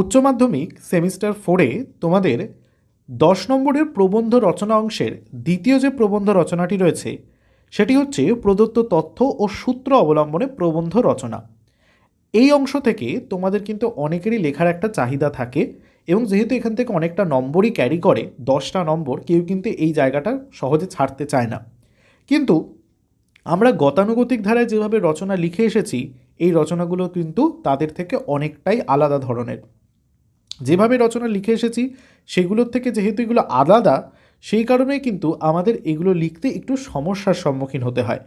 উচ্চ মাধ্যমিক সেমিস্টার ফোরে তোমাদের দশ নম্বরের প্রবন্ধ রচনা অংশের দ্বিতীয় যে প্রবন্ধ রচনাটি রয়েছে, সেটি হচ্ছে প্রদত্ত তথ্য ও সূত্র অবলম্বনে প্রবন্ধ রচনা। এই অংশ থেকে তোমাদের কিন্তু অনেকেরই লেখার একটা চাহিদা থাকে এবং যেহেতু এখান থেকে অনেকটা নম্বরই ক্যারি করে, দশটা নম্বর, কেউ কিন্তু এই জায়গাটা সহজে ছাড়তে চায় না। কিন্তু আমরা গতানুগতিক ধারায় যেভাবে রচনা লিখে এসেছি, এই রচনাগুলো কিন্তু তাদের থেকে অনেকটাই আলাদা ধরনের। যেভাবে রচনা লিখে এসেছি, সেগুলোর থেকে যেহেতু এগুলো আলাদা, সেই কারণেই কিন্তু আমাদের এগুলো লিখতে একটু সমস্যার সম্মুখীন হতে হয়।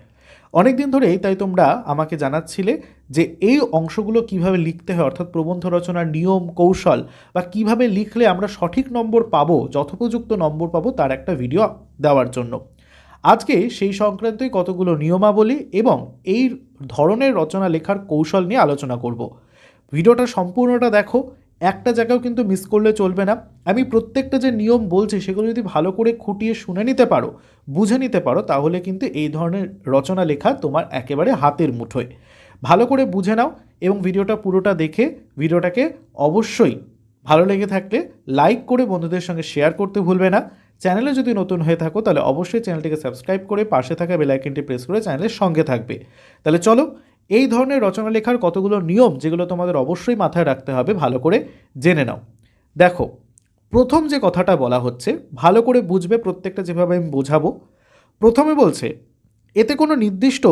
অনেক দিন ধরেই তাই তোমরা আমাকে জানাচ্ছিলে যে এই অংশগুলো কীভাবে লিখতে হয়, অর্থাৎ প্রবন্ধ রচনার নিয়ম, কৌশল, বা কীভাবে লিখলে আমরা সঠিক নম্বর পাবো, যথোপযুক্ত নম্বর পাবো তার একটা ভিডিও দেওয়ার জন্য। আজকে সেই সংক্রান্তই কতগুলো নিয়মাবলী এবং এই ধরনের রচনা লেখার কৌশল নিয়ে আলোচনা করব। ভিডিওটা সম্পূর্ণটা দেখো একটা জায়গাও কিন্তু মিস করলে চলবে না। আমি প্রত্যেকটা যে নিয়ম বলছি, সেগুলো যদি ভালো করে খুঁটিয়ে শুনে নিতে পারো, বুঝে নিতে পারো, তাহলে কিন্তু এই ধরনের রচনা লেখা তোমার একেবারে হাতের মুঠোয়। ভালো করে বুঝে নাও এবং ভিডিওটা পুরোটা দেখে, ভিডিওটাকে অবশ্যই ভালো লেগে থাকলে লাইক করে বন্ধুদের সঙ্গে শেয়ার করতে ভুলবে না। চ্যানেলে যদি নতুন হয়ে থাকো, তাহলে অবশ্যই চ্যানেলটিকে সাবস্ক্রাইব করে পাশে থাকা বেলাইকনটি প্রেস করে চ্যানেলের সঙ্গে থাকবে। তাহলে চলো এই ধরনের রচনা লেখার কতগুলো নিয়ম যেগুলো তোমাদের অবশ্যই মাথায় রাখতে হবে ভালো করে জেনে নাও। দেখো, প্রথম যে কথাটা বলা হচ্ছে, ভালো করে বুঝবে প্রত্যেকটা যেভাবে আমি বোঝাবো। প্রথমে বলছে, এতে কোনো নির্দিষ্ট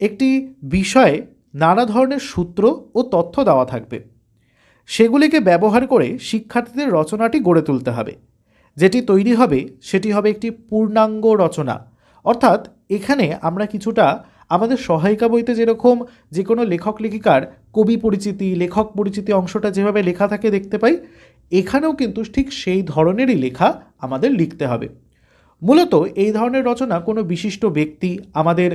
একটি বিষয়ে নানা ধরনের সূত্র ও তথ্য দেওয়া থাকবে। সেগুলিকে ব্যবহার করে শিক্ষার্থীদের রচনাটি গড়ে তুলতে হবে। যেটি তৈরি হবে, সেটি হবে একটি পূর্ণাঙ্গ রচনা। অর্থাৎ এখানে আমরা কিছুটা আমাদের সহায়িকা বইতে যেরকম যে কোনো লেখক লেখিকার কবি পরিচিতি, লেখক পরিচিতি অংশটা যেভাবে লেখা থাকে দেখতে পাই, এখানেও কিন্তু ঠিক সেই ধরনেরই লেখা আমাদের লিখতে হবে। মূলত এই ধরনের রচনা কোনো বিশিষ্ট ব্যক্তি, আমাদের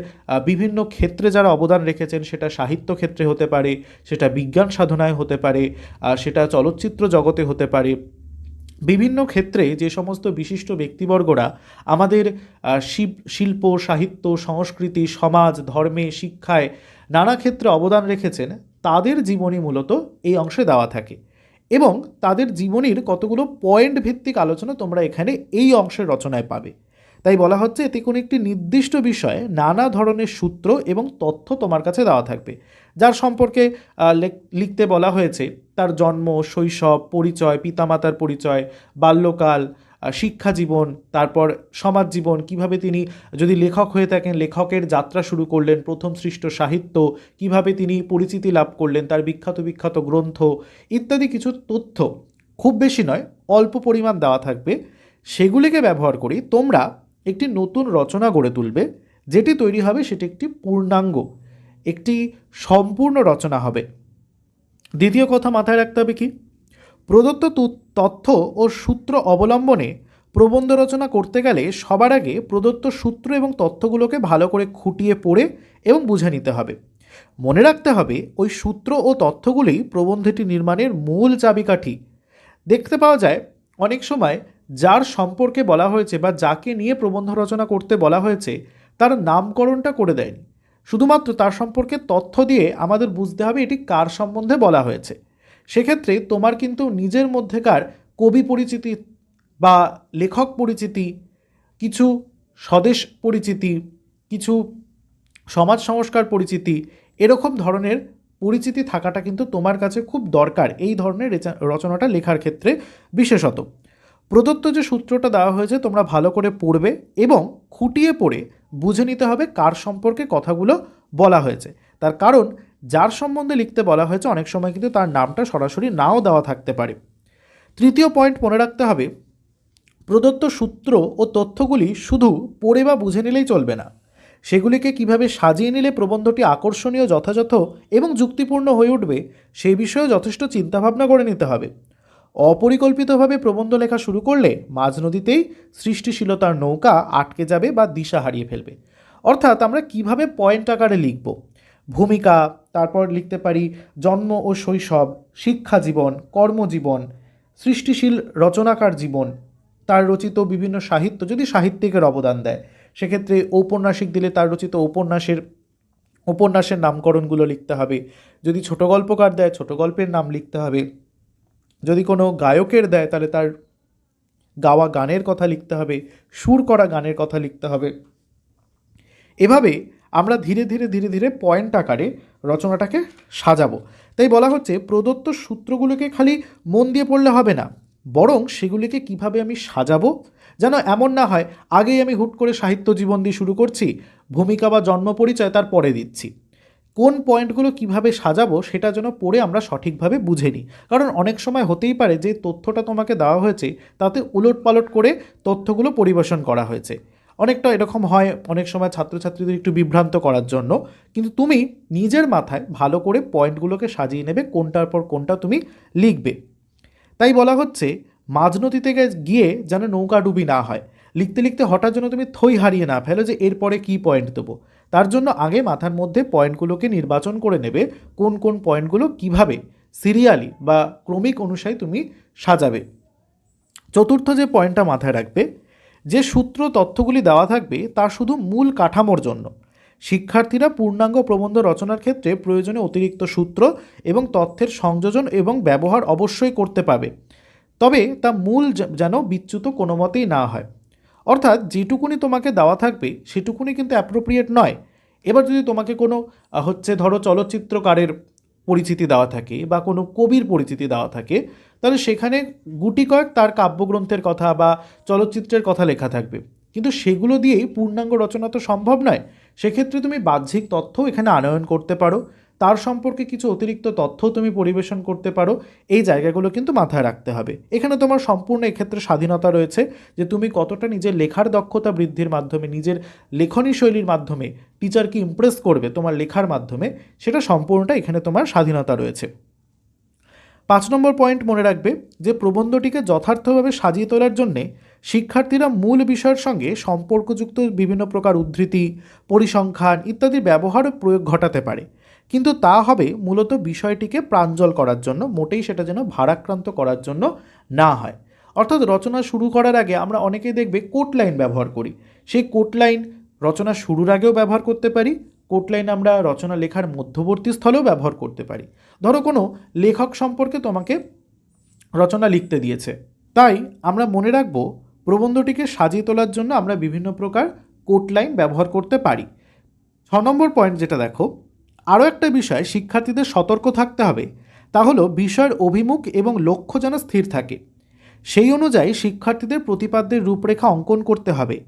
বিভিন্ন ক্ষেত্রে যারা অবদান রেখেছেন, সেটা সাহিত্য ক্ষেত্রে হতে পারে, সেটা বিজ্ঞান সাধনায় হতে পারে সেটা চলচ্চিত্র জগতে হতে পারে বিভিন্ন ক্ষেত্রে যে সমস্ত বিশিষ্ট ব্যক্তিবর্গরা আমাদের শিল্প, সাহিত্য, সংস্কৃতি, সমাজ, ধর্মে, শিক্ষায় নানা ক্ষেত্রে অবদান রেখেছেন, তাদের জীবনী মূলত এই অংশে দেওয়া থাকে। এবং তাদের জীবনীর কতগুলো পয়েন্ট ভিত্তিক আলোচনা তোমরা এখানে এই অংশের রচনায় পাবে। তাই বলা হচ্ছে এতে কোনো একটি নির্দিষ্ট বিষয়ে নানা ধরনের সূত্র এবং তথ্য তোমার কাছে দেওয়া থাকবে। যার সম্পর্কে লেখ- লিখতে বলা হয়েছে, তার জন্ম, শৈশব, পরিচয়, পিতামাতার পরিচয়, বাল্যকাল শিক্ষা জীবন, তারপর সমাজ জীবন, কীভাবে তিনি যদি লেখক হয়ে থাকেন, লেখকের যাত্রা শুরু করলেন, প্রথম সৃষ্ট সাহিত্য, কীভাবে তিনি পরিচিতি লাভ করলেন, তার বিখ্যাত বিখ্যাত গ্রন্থ, ইত্যাদি কিছু তথ্য, খুব বেশি নয়, অল্প পরিমাণ দেওয়া থাকবে। সেগুলিকে ব্যবহার করি তোমরা একটি নতুন রচনা গড়ে তুলবে, যেটি তৈরি হবে সেটি একটি পূর্ণাঙ্গ, একটি সম্পূর্ণ রচনা হবে। দ্বিতীয় কথা মাথায় রাখতে হবে কি? প্রদত্ত তথ্য ও সূত্র অবলম্বনে প্রবন্ধ রচনা করতে গেলে সবার আগে প্রদত্ত সূত্র এবং তথ্যগুলোকে ভালো করে খুঁটিয়ে পড়ে এবং বুঝে নিতে হবে। মনে রাখতে হবে, ওই সূত্র ও তথ্যগুলি প্রবন্ধটি নির্মাণের মূল চাবিকাঠি। দেখতে পাওয়া যায়, অনেক সময় যার সম্পর্কে বলা হয়েছে বা যাকে নিয়ে প্রবন্ধ রচনা করতে বলা হয়েছে, তার নামকরণটা করে দেয়নি। শুধুমাত্র তার সম্পর্কে তথ্য দিয়ে আমাদের বুঝতে হবে এটি কার সম্বন্ধে বলা হয়েছে। সেক্ষেত্রে তোমার কিন্তু নিজের মধ্যেকার কবি পরিচিতি বা লেখক পরিচিতি, কিছু স্বদেশ পরিচিতি, কিছু সমাজ সংস্কার পরিচিতি, এরকম ধরনের পরিচিতি থাকাটা কিন্তু তোমার কাছে খুব দরকার। এই ধরনের রচনাটা লেখার ক্ষেত্রে বিশেষত। প্রদত্ত যে সূত্রটা দেওয়া হয়েছে, তোমরা ভালো করে পড়বে এবং খুঁটিয়ে পড়ে বুঝে নিতে হবে কার সম্পর্কে কথাগুলো বলা হয়েছে। তার কারণ, যার সম্বন্ধে লিখতে বলা হয়েছে, অনেক সময় কিন্তু তার নামটা সরাসরি নাও দেওয়া থাকতে পারে। তৃতীয় পয়েন্ট মনে রাখতে হবে, প্রদত্ত সূত্র ও তথ্যগুলি শুধু পড়ে বা বুঝে নিলেই চলবে না। সেগুলিকে কীভাবে সাজিয়ে নিলে প্রবন্ধটি আকর্ষণীয়, যথাযথ এবং যুক্তিপূর্ণ হয়ে উঠবে সেই বিষয়েও যথেষ্ট চিন্তাভাবনা করে নিতে হবে। অপরিকল্পিতভাবে প্রবন্ধ লেখা শুরু করলে মাঝ নদীতেই সৃষ্টিশীলতার নৌকা আটকে যাবে বা দিশা হারিয়ে ফেলবে। অর্থাৎ আমরা কীভাবে পয়েন্ট আকারে লিখব? ভূমিকা, তারপর লিখতে পারি জন্ম ও শৈশব, শিক্ষা জীবন, কর্মজীবন, সৃষ্টিশীল রচনাকার জীবন, তার রচিত বিভিন্ন সাহিত্য যদি সাহিত্যিকের অবদান দেয়। সেক্ষেত্রে ঔপন্যাসিক দিলে তার রচিত উপন্যাসের উপন্যাসের নামকরণগুলো লিখতে হবে। যদি ছোট গল্পকার দেয়, ছোট গল্পের নাম লিখতে হবে। যদি কোনো গায়কের দেয়, তাহলে তার গাওয়া গানের কথা লিখতে হবে, সুর করা গানের কথা লিখতে হবে। এভাবে আমরা ধীরে ধীরে ধীরে ধীরে পয়েন্ট আকারে রচনাটাকে সাজাবো। তাই বলা হচ্ছে, প্রদত্ত সূত্রগুলোকে খালি মন দিয়ে পড়লে হবে না, বরং সেগুলিকে কীভাবে আমি সাজাবো যেন এমন না হয়, আগেই আমি হুট করে সাহিত্য জীবন দিয়ে শুরু করছি, ভূমিকা বা জন্ম পরিচয় তার পরে দিচ্ছি। কোন পয়েন্টগুলো কীভাবে সাজাবো সেটা যেন পড়ে আমরা সঠিকভাবে বুঝে নিই। কারণ অনেক সময় হতেই পারে যে তথ্যটা তোমাকে দেওয়া হয়েছে, তাতে উলট পালট করে তথ্যগুলো পরিবেশন করা হয়েছে। অনেকটা এরকম হয় অনেক সময় ছাত্রছাত্রীদের একটু বিভ্রান্ত করার জন্য। কিন্তু তুমি নিজের মাথায় ভালো করে পয়েন্টগুলোকে সাজিয়ে নেবে, কোনটার পর কোনটা তুমি লিখবে। তাই বলা হচ্ছে, মাঝ নদীতে গিয়ে যেন নৌকা ডুবি না হয়। লিখতে লিখতে হঠাৎ যেন তুমি থই হারিয়ে না ফেলো যে এরপরে কী পয়েন্ট দেবো। তার জন্য আগে মাথার মধ্যে পয়েন্টগুলোকে নির্বাচন করে নেবে, কোন কোন পয়েন্টগুলো কীভাবে সিরিয়ালি বা ক্রমিক অনুসারে তুমি সাজাবে। চতুর্থ যে পয়েন্টটা মাথায় রাখবে, যে সূত্র তথ্যগুলি দেওয়া থাকবে তা শুধু মূল কাঠামোর জন্য। শিক্ষার্থীরা পূর্ণাঙ্গ প্রবন্ধ রচনার ক্ষেত্রে প্রয়োজনে অতিরিক্ত সূত্র এবং তথ্যের সংযোজন এবং ব্যবহার অবশ্যই করতে পাবে। তবে তা মূল যেন বিচ্যুত কোনো মতেই না হয়। অর্থাৎ যেটুকুনি তোমাকে দেওয়া থাকবে, সেটুকুনি কিন্তু অ্যাপ্রোপ্রিয়েট নয়। এবার যদি তোমাকে কোনো হচ্ছে ধরো চলচ্চিত্রকারের পরিচিতি দেওয়া থাকে বা কোনো কবির পরিচিতি দেওয়া থাকে, তাহলে সেখানে গুটি কয়েক তার কাব্যগ্রন্থের কথা বা চলচ্চিত্রের কথা লেখা থাকবে। কিন্তু সেগুলো দিয়েই পূর্ণাঙ্গ রচনা তো সম্ভব নয়। সেক্ষেত্রে তুমি বাহ্যিক তথ্য এখানে আনয়ন করতে পারো। তার সম্পর্কে কিছু অতিরিক্ত তথ্যও তুমি পরিবেশন করতে পারো, এই জায়গাগুলো কিন্তু মাথায় রাখতে হবে। এখানে তোমার সম্পূর্ণ এক্ষেত্রে স্বাধীনতা রয়েছে যে তুমি কতটা নিজের লেখার দক্ষতা বৃদ্ধির মাধ্যমে, নিজের লেখনী শৈলীর মাধ্যমে টিচারকে ইমপ্রেস করবে তোমার লেখার মাধ্যমে, সেটা সম্পূর্ণটা এখানে তোমার স্বাধীনতা রয়েছে। পাঁচ নম্বর পয়েন্ট মনে রাখবে যে প্রবন্ধটিকে যথার্থভাবে সাজিয়ে তোলার জন্যে শিক্ষার্থীরা মূল বিষয়ের সঙ্গে সম্পর্কযুক্ত বিভিন্ন প্রকার উদ্ধৃতি, পরিসংখ্যান ইত্যাদির ব্যবহার ও প্রয়োগ ঘটাতে পারে। কিন্তু তা হবে মূলত বিষয়টিকে প্রাঞ্জল করার জন্য, মোটেই সেটা যেন ভারাক্রান্ত করার জন্য না হয়। অর্থাৎ রচনা শুরু করার আগে আমরা অনেকেই দেখবে কোট লাইন ব্যবহার করি। সেই কোট লাইন রচনা শুরুর আগেও ব্যবহার করতে পারি, কোট লাইন আমরা রচনা লেখার মধ্যবর্তী স্থলেও ব্যবহার করতে পারি। ধরো কোনো লেখক সম্পর্কে তোমাকে রচনা লিখতে দিয়েছে। তাই আমরা মনে রাখব প্রবন্ধটিকে সাজিয়ে তোলার জন্য আমরা বিভিন্ন প্রকার কোট লাইন ব্যবহার করতে পারি। ছ নম্বর পয়েন্ট যেটা দেখো আরও একটা বিষয়, শিক্ষার্থীদের সতর্ক থাকতে হবে। তা হলো, বিষয়ের অভিমুখ এবং লক্ষ্য যেন স্থির থাকে। সেই অনুযায়ী শিক্ষার্থীদের প্রতিপাদ্যের রূপরেখা অঙ্কন করতে হবে।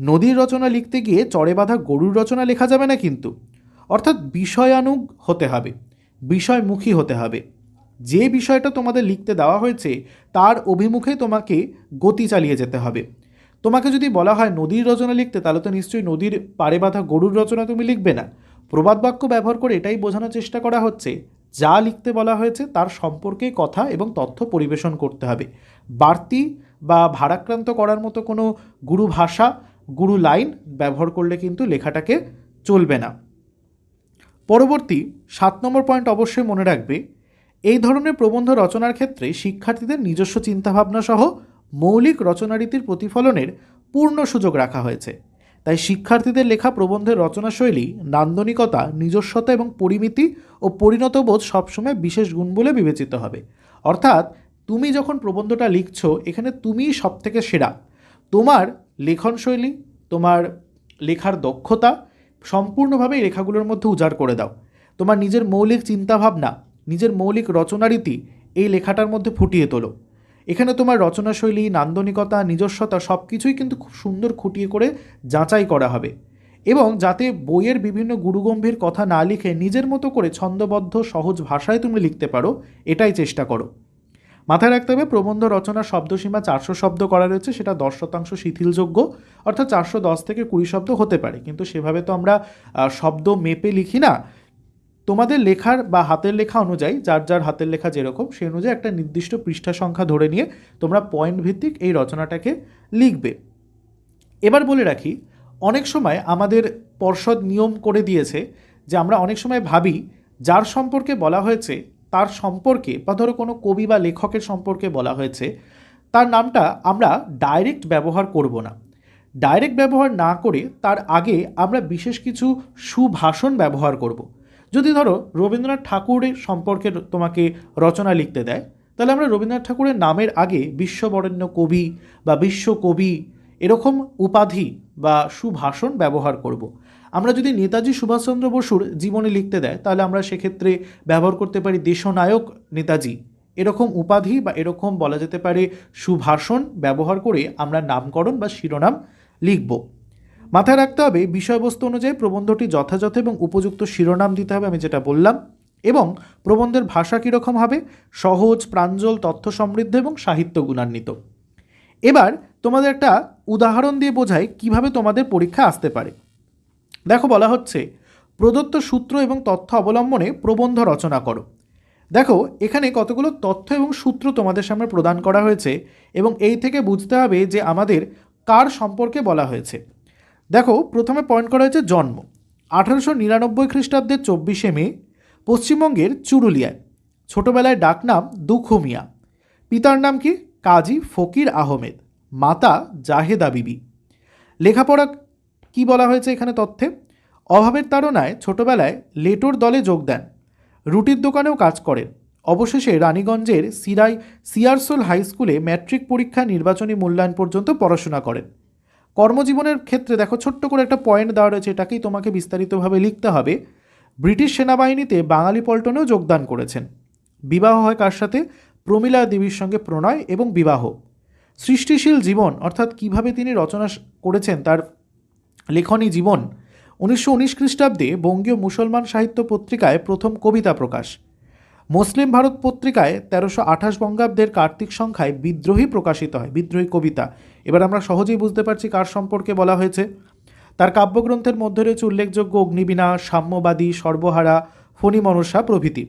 নদীর রচনা লিখতে গিয়ে চড়ে বাঁধা গরুর রচনা লেখা যাবে না কিন্তু। অর্থাৎ বিষয়ানুগ হতে হবে, বিষয়মুখী হতে হবে। যে বিষয়টা তোমাদের লিখতে দেওয়া হয়েছে, তার অভিমুখে তোমাকে গতি চালিয়ে যেতে হবে। তোমাকে যদি বলা হয় নদীর রচনা লিখতে, তাহলে তো নিশ্চয়ই নদীর পাড়ে বাঁধা গরুর রচনা তুমি লিখবে না। প্রবাদ বাক্য ব্যবহার করে এটাই বোঝানোর চেষ্টা করা হচ্ছে, যা লিখতে বলা হয়েছে তার সম্পর্কে কথা এবং তথ্য পরিবেশন করতে হবে। বাড়তি বা ভারাক্রান্ত করার মতো কোনো গুরু ভাষা, গুরু লাইন ব্যবহার করলে কিন্তু লেখাটাকে চলবে না। পরবর্তী সাত নম্বর পয়েন্ট অবশ্যই মনে রাখবে, এই ধরনের প্রবন্ধ রচনার ক্ষেত্রে শিক্ষার্থীদের নিজস্ব চিন্তাভাবনা সহ মৌলিক রচনারীতির প্রতিফলনের পূর্ণ সুযোগ রাখা হয়েছে। তাই শিক্ষার্থীদের লেখা প্রবন্ধের রচনাশৈলী, নান্দনিকতা, নিজস্বতা এবং পরিমিতি ও পরিণতবোধ সবসময় বিশেষ গুণ বলে বিবেচিত হবে। অর্থাৎ, তুমি যখন প্রবন্ধটা লিখছো, এখানে তুমিই সব থেকে সেরা। তোমার লেখনশৈলী, তোমার লেখার দক্ষতা সম্পূর্ণভাবে এই লেখাগুলোর মধ্যে উজাড় করে দাও। তোমার নিজের মৌলিক চিন্তাভাবনা, নিজের মৌলিক রচনারীতি এই লেখাটার মধ্যে ফুটিয়ে তোলো। এখানে তোমার রচনাশৈলী, নান্দনিকতা, নিজস্বতা সব কিছুই কিন্তু খুব সুন্দর খুঁটিয়ে করে যাচাই করা হবে। এবং যাতে বইয়ের বিভিন্ন গুরুগম্ভীর কথা না লিখে নিজের মতো করে ছন্দবদ্ধ, সহজ ভাষায় তুমি লিখতে পারো, এটাই চেষ্টা করো। মাথায় রাখতে হবে, প্রবন্ধ রচনার শব্দসীমা চারশো শব্দ করা রয়েছে, সেটা দশ শতাংশ শিথিলযোগ্য, অর্থাৎ চারশো দশ থেকে কুড়ি শব্দ হতে পারে। কিন্তু সেভাবে তো আমরা শব্দ মেপে লিখি না তোমাদের লেখার বা হাতের লেখা অনুযায়ী, যার যার হাতের লেখা যেরকম, সেই অনুযায়ী একটা নির্দিষ্ট পৃষ্ঠা সংখ্যা ধরে নিয়ে তোমরা পয়েন্ট ভিত্তিক এই রচনাটাকে লিখবে। এবার বলে রাখি, অনেক সময় আমাদের পর্ষদ নিয়ম করে দিয়েছে যে আমরা অনেক সময় ভাবি, যার সম্পর্কে বলা হয়েছে তার সম্পর্কে বা ধরো কোনো কবি বা লেখকের সম্পর্কে বলা হয়েছে, তার নামটা আমরা ডাইরেক্ট ব্যবহার করব না। ডাইরেক্ট ব্যবহার না করে তার আগে আমরা বিশেষ কিছু সুভাষণ ব্যবহার করব। যদি ধরো রবীন্দ্রনাথ ঠাকুরের সম্পর্কে তোমাকে রচনা লিখতে দেয়, তাহলে আমরা রবীন্দ্রনাথ ঠাকুরের নামের আগে বিশ্ববরেণ্য কবি বা বিশ্বকবি এরকম উপাধি বা সুভাষণ ব্যবহার করব। আমরা যদি নেতাজি সুভাষচন্দ্র বসুর জীবনী লিখতে দেয়, তাহলে আমরা সেক্ষেত্রে ব্যবহার করতে পারি দেশনায়ক নেতাজি এরকম উপাধি বা এরকম বলা যেতে পারে সুভাষণ ব্যবহার করে আমরা নামকরণ বা শিরোনাম লিখব মাথায় রাখতে হবে, বিষয়বস্তু অনুযায়ী প্রবন্ধটি যথাযথ এবং উপযুক্ত শিরোনাম দিতে হবে, আমি যেটা বললাম। এবং প্রবন্ধের ভাষা কীরকম হবে? সহজ, প্রাঞ্জল তথ্য সমৃদ্ধ এবং সাহিত্য গুণান্বিত। এবার তোমাদের একটা উদাহরণ দিয়ে বোঝাই কীভাবে তোমাদের পরীক্ষা আসতে পারে। দেখো, বলা হচ্ছে, প্রদত্ত সূত্র এবং তথ্য অবলম্বনে প্রবন্ধ রচনা করো। দেখো, এখানে কতগুলো তথ্য এবং সূত্র তোমাদের সামনে প্রদান করা হয়েছে এবং এই থেকে বুঝতে হবে যে আমাদের কার সম্পর্কে বলা হয়েছে। দেখো, প্রথমে পয়েন্ট করা হয়েছে জন্ম। আঠারোশো নিরানব্বই খ্রিস্টাব্দের চব্বিশে মে, পশ্চিমবঙ্গের চুরুলিয়ায়। ছোটবেলায় ডাকনাম দুখু মিয়া। পিতার নাম কি? কাজী ফকির আহমেদ। মাতা জাহেদা বিবি। লেখাপড়া কি বলা হয়েছে এখানে তথ্যে? অভাবের তাড়নায় ছোটবেলায় লেটোর দলে যোগ দেন। রুটির দোকানেও কাজ করেন। অবশেষে রানীগঞ্জের সিরাই সিয়ারসোল হাই স্কুলে ম্যাট্রিক পরীক্ষা নির্বাচনী মূল্যায়ন পর্যন্ত পড়াশোনা করেন। কর্মজীবনের ক্ষেত্রে দেখো, ছোট্ট করে একটা পয়েন্ট দেওয়া রয়েছে, এটাকেই তোমাকে বিস্তারিতভাবে লিখতে হবে। ব্রিটিশ সেনাবাহিনীতে বাঙালি পল্টনেও যোগদান করেছেন। বিবাহ হয় কার সাথে? প্রমীলা দেবীর সঙ্গে প্রণয় এবং বিবাহ। সৃষ্টিশীল জীবন, অর্থাৎ কীভাবে তিনি রচনা করেছেন তার লেখনী জীবন, উনিশশো উনিশ খ্রিস্টাব্দে বঙ্গীয় মুসলমান সাহিত্য পত্রিকায় প্রথম কবিতা প্রকাশ। মুসলিম ভারত পত্রিকায় তেরোশো আঠাশ বঙ্গাব্দের কার্তিক সংখ্যায় বিদ্রোহী প্রকাশিত হয়, বিদ্রোহী কবিতা। এবার আমরা সহজেই বুঝতে পারছি কার সম্পর্কে বলা হয়েছে। তার কাব্যগ্রন্থের মধ্যে রয়েছে উল্লেখযোগ্য অগ্নিবীণা সাম্যবাদী, সর্বহারা, ফণি মনসা প্রভৃতি।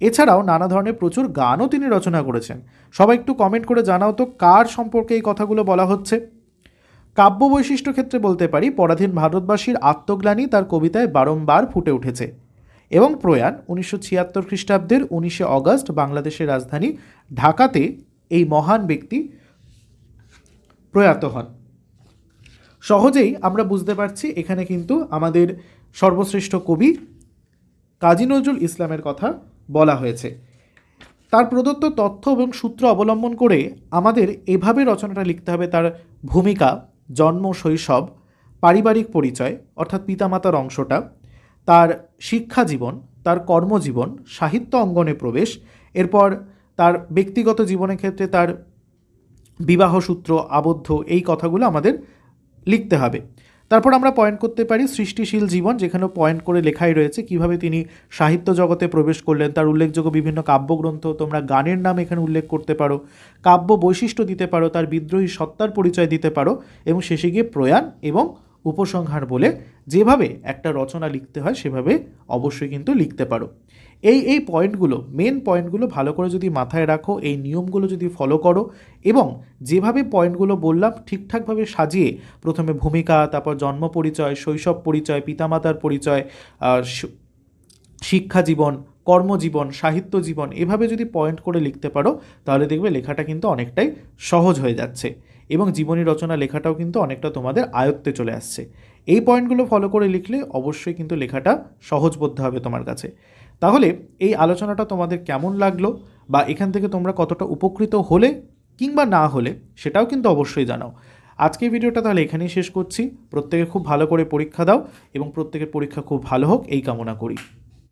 এছাড়াও নানা ধরনের প্রচুর গানও তিনি রচনা করেছেন। সবাই একটু কমেন্ট করে জানাও তো কার সম্পর্কে এই কথাগুলো বলা হচ্ছে। কাব্য বৈশিষ্ট্য ক্ষেত্রে বলতে পারি, পরাধীন ভারতবাসীর আত্মগ্লানি তার কবিতায় বারংবার ফুটে উঠেছে। এবং প্রয়াণ উনিশশো ছিয়াত্তর খ্রিস্টাব্দের উনিশে অগস্ট বাংলাদেশের রাজধানী ঢাকাতে এই মহান ব্যক্তি প্রয়াত হন। সহজেই আমরা বুঝতে পারছি এখানে কিন্তু আমাদের সর্বশ্রেষ্ঠ কবি কাজী নজরুল ইসলামের কথা বলা হয়েছে। তার প্রদত্ত তথ্য এবং সূত্র অবলম্বন করে আমাদের এভাবে রচনাটা লিখতে হবে, তার ভূমিকা, জন্ম, শৈশব, পারিবারিক পরিচয়, অর্থাৎ পিতামাতার অংশটা। তার শিক্ষা জীবন, তার কর্মজীবন, সাহিত্য অঙ্গনে প্রবেশ, এরপর তার ব্যক্তিগত জীবনের ক্ষেত্রে তার বিবাহ সূত্র, আবদ্ধ, এই কথাগুলো আমাদের লিখতে হবে। তারপর আমরা পয়েন্ট করতে পারি সৃষ্টিশীল জীবন যেখানে পয়েন্ট করে লেখাই রয়েছে, কীভাবে তিনি সাহিত্য জগতে প্রবেশ করলেন, তার উল্লেখযোগ্য বিভিন্ন কাব্যগ্রন্থ, তোমরা গানের নাম এখানে উল্লেখ করতে পারো, কাব্য বৈশিষ্ট্য দিতে পারো, তার বিদ্রোহী সত্তার পরিচয় দিতে পারো, এবং শেষে গিয়ে প্রয়াণ এবং উপসংহার বলে যেভাবে একটা রচনা লিখতে হয়, সেভাবে অবশ্যই কিন্তু লিখতে পারো। এই এই পয়েন্টগুলো মেন পয়েন্টগুলো ভালো করে যদি মাথায় রাখো, এই নিয়মগুলো যদি ফলো করো এবং যেভাবে পয়েন্টগুলো বললাম ঠিকঠাকভাবে সাজিয়ে, প্রথমে ভূমিকা, তারপর জন্ম পরিচয়, শৈশব পরিচয়, পিতামাতার পরিচয় শিক্ষা জীবন, কর্মজীবন, সাহিত্য জীবন, এভাবে যদি পয়েন্ট করে লিখতে পারো, তাহলে দেখবে লেখাটা কিন্তু অনেকটাই সহজ হয়ে যাচ্ছে। এবং জীবনী রচনা লেখাটাও কিন্তু অনেকটা তোমাদের আয়ত্তে চলে আসছে। এই পয়েন্টগুলো ফলো করে লিখলে অবশ্যই কিন্তু লেখাটা সহজবোধ্য হবে তোমার কাছে। তাহলে এই আলোচনাটা তোমাদের কেমন লাগল বা এখান থেকে তোমরা কতটা উপকৃত হলে কিংবা না হলে সেটাও কিন্তু অবশ্যই জানাও। আজকের ভিডিওটা তাহলে এখানেই শেষ করছি। প্রত্যেকে খুব ভালো করে পরীক্ষা দাও এবং প্রত্যেকের পরীক্ষা খুব ভালো হোক, এই কামনা করি।